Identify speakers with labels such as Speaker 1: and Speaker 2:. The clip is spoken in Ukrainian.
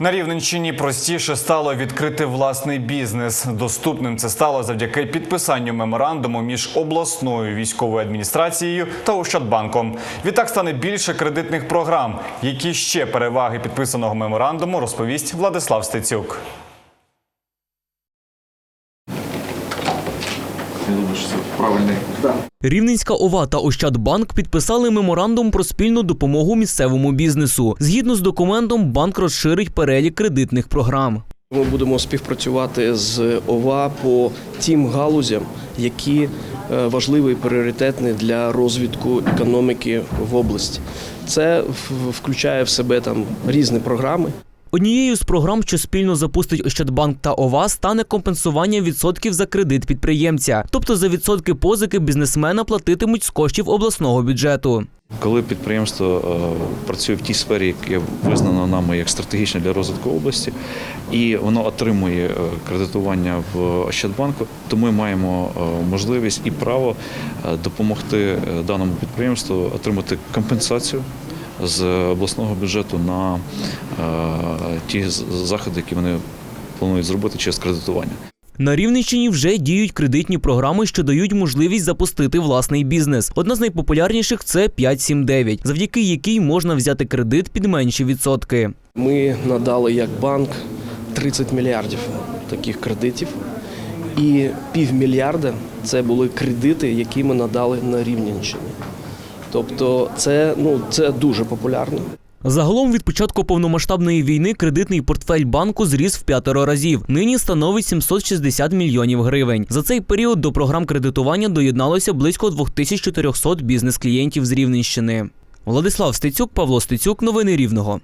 Speaker 1: На Рівненщині простіше стало відкрити власний бізнес. Доступним це стало завдяки підписанню меморандуму між обласною військовою адміністрацією та Ощадбанком. Відтак стане більше кредитних програм. Які ще переваги підписаного меморандуму розповість Владислав Стецюк.
Speaker 2: Я думаю, що це правильний.
Speaker 3: Рівненська ОВА та Ощадбанк підписали меморандум про спільну допомогу місцевому бізнесу. Згідно з документом, банк розширить перелік кредитних програм.
Speaker 4: Ми будемо співпрацювати з ОВА по тим галузям, які е, важливі і пріоритетні для розвитку економіки в області. Це включає в себе там різні програми.
Speaker 3: Однією з програм, що спільно запустить Ощадбанк та ОВА, стане компенсування відсотків за кредит підприємця. Тобто за відсотки позики бізнесмена платитимуть з коштів обласного бюджету.
Speaker 2: Коли підприємство е, працює в тій сфері, яка визнана нами як стратегічна для розвитку області, і воно отримує е, кредитування в Ощадбанку, то ми маємо е, можливість і право допомогти даному підприємству отримати компенсацію з обласного бюджету на е, ті заходи, які вони планують зробити через кредитування.
Speaker 3: На Рівненщині вже діють кредитні програми, що дають можливість запустити власний бізнес. Одна з найпопулярніших це 579, завдяки якій можна взяти кредит під менші відсотки.
Speaker 4: Ми надали як банк 30 мільярдів таких кредитів. І півмільярда це були кредити, які ми надали на Рівненщині. Тобто це, ну, це дуже популярно.
Speaker 3: Загалом від початку повномасштабної війни кредитний портфель банку зріс в п'ятеро разів. Нині становить 760 мільйонів гривень. За цей період до програм кредитування доєдналося близько 2400 бізнес-клієнтів з Рівненщини. Владислав Стецюк, Павло Стецюк, новини Рівного.